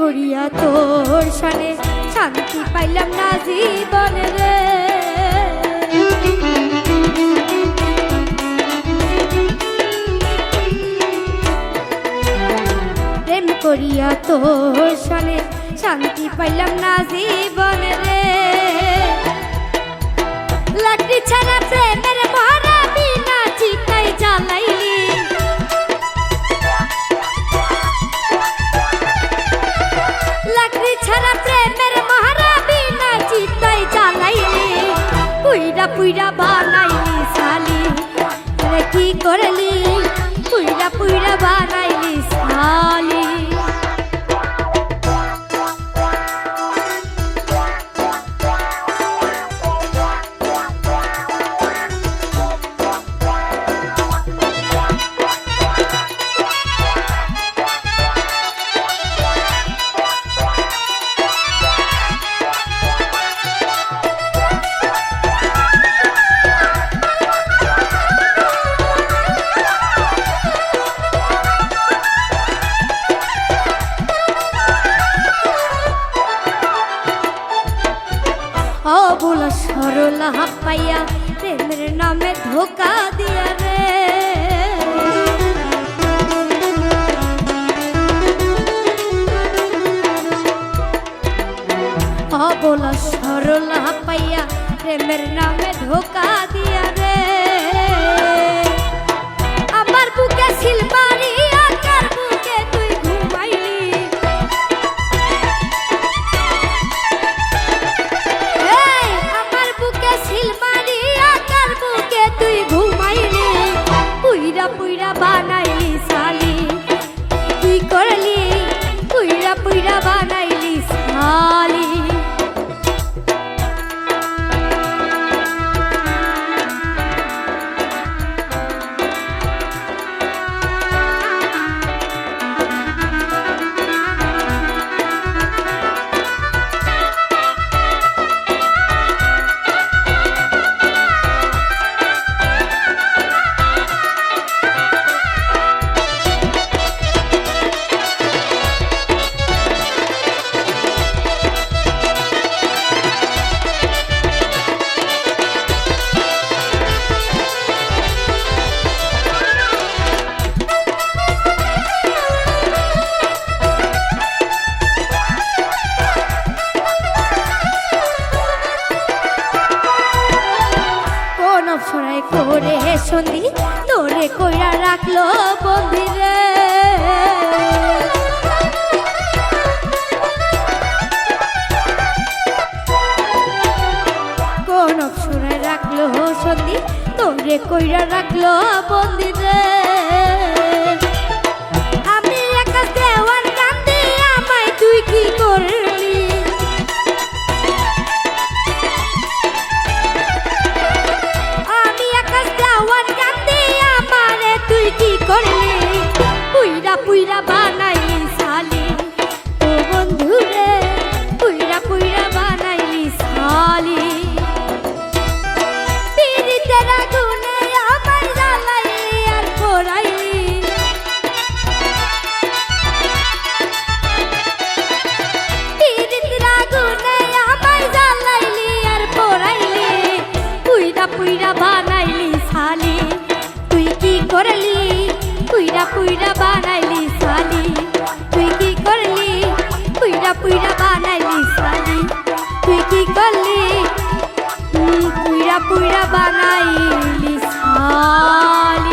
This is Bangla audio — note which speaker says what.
Speaker 1: করিয়া তোর সানে শান্তি পাইলাম না জীবনে রে। প্রেম করিয়া তোর সানে শান্তি পাইলাম না জীবনে রে। ছাড়া প্রেমের মহারা বিনা চিতাই জ্বালাইলি পুইরা পুইরা বানাইলি সালি কি করলি? সরলা পাইয়া প্রেমের নামে ধোকা দিয়া রে অবুল সরলা পাইয়া প্রেমের নামে ধোকা দিয়া অপসরায় করে সন্ধি, তোরে কইরা রাখল বন্দিরে কোন ফরাই রাখল সন্ধি, তোরে কইরা রাখল বন্দিরে পুইরা বানাইলি সালি। তুই কি করলি? পুইরা পুইরা বানাইলি সালি। তুই কি করলি? পুইরা পুইরা বানাইলি সালি।